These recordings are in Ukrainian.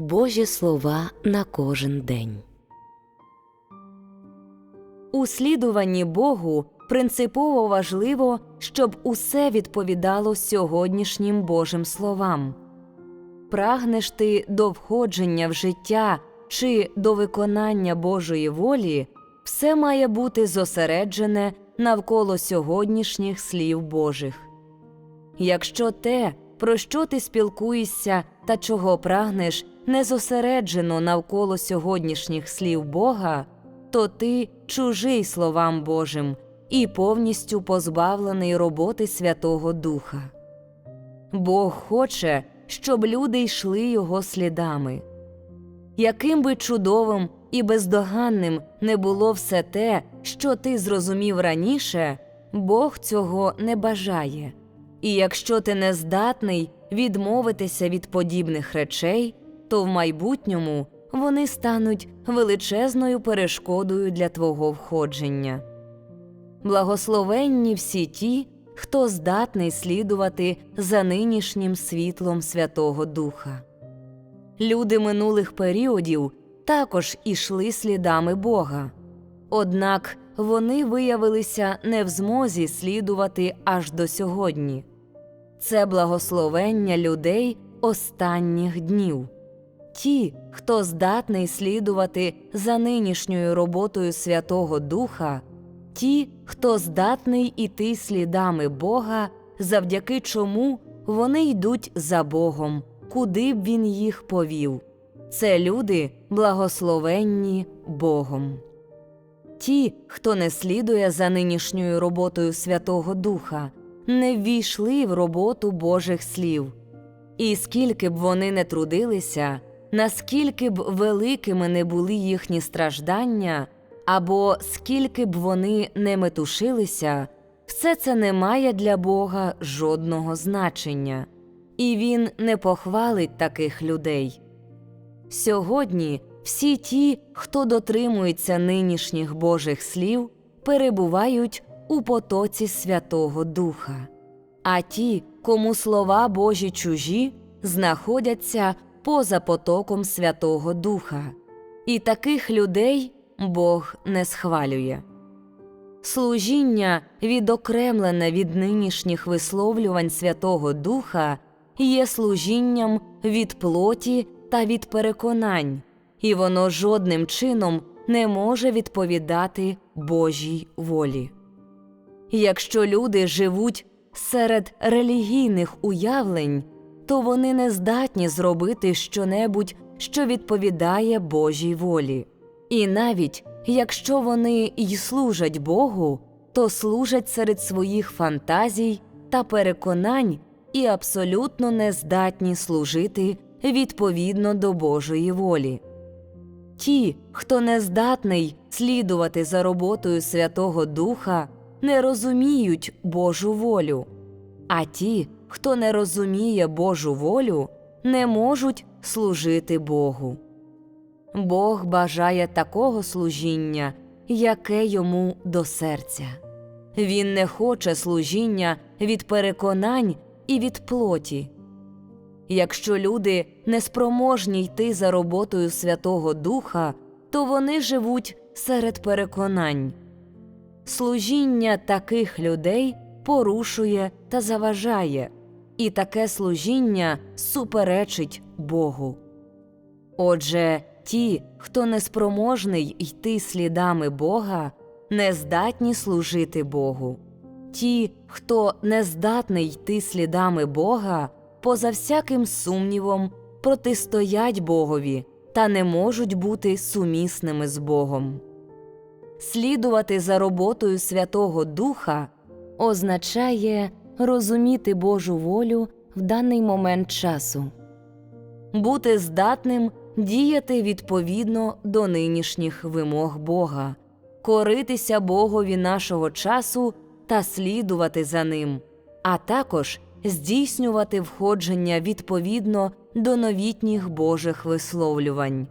Божі слова на кожен день. У слідуванні Богу принципово важливо, щоб усе відповідало сьогоднішнім Божим словам. Прагнеш ти до входження в життя чи до виконання Божої волі, все має бути зосереджене навколо сьогоднішніх слів Божих. Якщо те, про що ти спілкуєшся та чого прагнеш, не зосереджено навколо сьогоднішніх слів Бога, то ти чужий словам Божим і повністю позбавлений роботи Святого Духа. Бог хоче, щоб люди йшли його слідами. Яким би чудовим і бездоганним не було все те, що ти зрозумів раніше, Бог цього не бажає. І якщо ти не здатний відмовитися від подібних речей, то в майбутньому вони стануть величезною перешкодою для твого входження. Благословенні всі ті, хто здатний слідувати за нинішнім світлом Святого Духа. Люди минулих періодів також ішли слідами Бога, однак вони виявилися не в змозі слідувати аж до сьогодні. Це благословення людей останніх днів. Ті, хто здатний слідувати за нинішньою роботою Святого Духа, ті, хто здатний іти слідами Бога, завдяки чому вони йдуть за Богом, куди б він їх повів. Це люди, благословенні Богом. Ті, хто не слідує за нинішньою роботою Святого Духа, не ввійшли в роботу Божих слів. І скільки б вони не трудилися, наскільки б великими не були їхні страждання, або скільки б вони не метушилися, все це не має для Бога жодного значення, і Він не похвалить таких людей. Сьогодні всі ті, хто дотримується нинішніх Божих слів, перебувають у потоці Святого Духа, а ті, кому слова Божі чужі, знаходяться поза потоком Святого Духа, і таких людей Бог не схвалює. Служіння, відокремлене від нинішніх висловлювань Святого Духа, є служінням від плоті та від переконань, і воно жодним чином не може відповідати Божій волі. Якщо люди живуть серед релігійних уявлень, то вони не здатні зробити щонебудь, що відповідає Божій волі. І навіть якщо вони й служать Богу, то служать серед своїх фантазій та переконань і абсолютно не здатні служити відповідно до Божої волі. Ті, хто не здатний слідувати за роботою Святого Духа, не розуміють Божу волю, а ті, хто не розуміє Божу волю, не можуть служити Богу. Бог бажає такого служіння, яке йому до серця. Він не хоче служіння від переконань і від плоті. Якщо люди неспроможні йти за роботою Святого Духа, то вони живуть серед переконань. Служіння таких людей порушує та заважає, і таке служіння суперечить Богу. Отже, ті, хто неспроможний йти слідами Бога, не здатні служити Богу. Ті, хто не здатний йти слідами Бога, поза всяким сумнівом протистоять Богові та не можуть бути сумісними з Богом. Слідувати за роботою Святого Духа означає розуміти Божу волю в даний момент часу, бути здатним діяти відповідно до нинішніх вимог Бога, коритися Богові нашого часу та слідувати за ним, а також здійснювати входження відповідно до новітніх Божих висловлювань.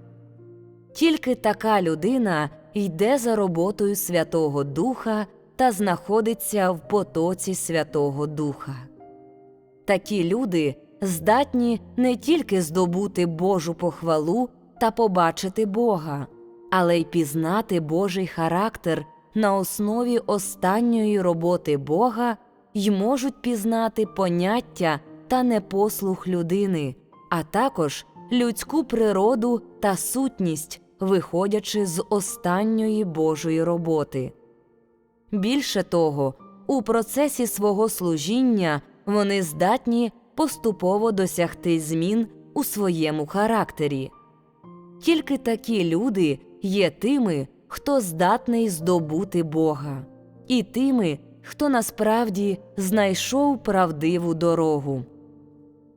Тільки така людина йде за роботою Святого Духа та знаходиться в потоці Святого Духа. Такі люди здатні не тільки здобути Божу похвалу та побачити Бога, але й пізнати Божий характер на основі останньої роботи Бога й можуть пізнати поняття та непослух людини, а також людську природу та сутність, виходячи з останньої Божої роботи. Більше того, у процесі свого служіння вони здатні поступово досягти змін у своєму характері. Тільки такі люди є тими, хто здатний здобути Бога, і тими, хто насправді знайшов правдиву дорогу.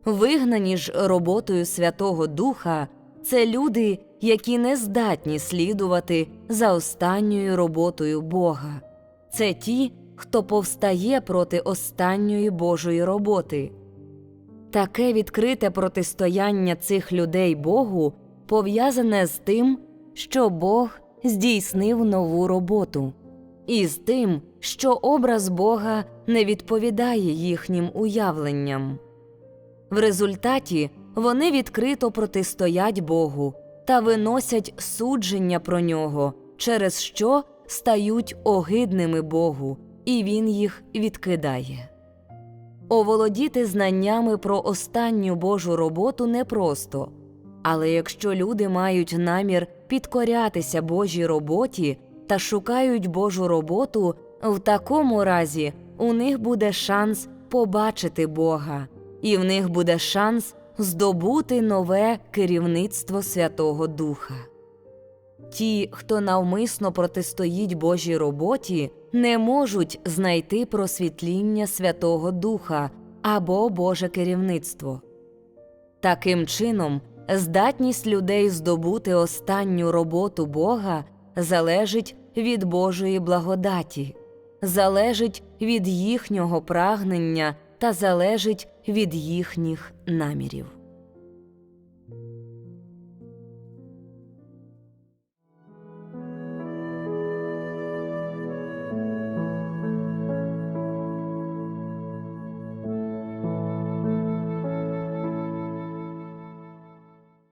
Вигнані ж роботою Святого Духа це люди, які не здатні слідувати за останньою роботою Бога. Це ті, хто повстає проти останньої Божої роботи. Таке відкрите протистояння цих людей Богу пов'язане з тим, що Бог здійснив нову роботу, і з тим, що образ Бога не відповідає їхнім уявленням. В результаті вони відкрито протистоять Богу та виносять судження про нього, через що стають огидними Богу, і Він їх відкидає. Оволодіти знаннями про останню Божу роботу непросто, але якщо люди мають намір підкорятися Божій роботі та шукають Божу роботу, в такому разі у них буде шанс побачити Бога, і в них буде шанс здобути нове керівництво Святого Духа. Ті, хто навмисно протистоїть Божій роботі, не можуть знайти просвітління Святого Духа або Боже керівництво. Таким чином, здатність людей здобути останню роботу Бога залежить від Божої благодаті, залежить від їхнього прагнення та залежить від їхніх намірів.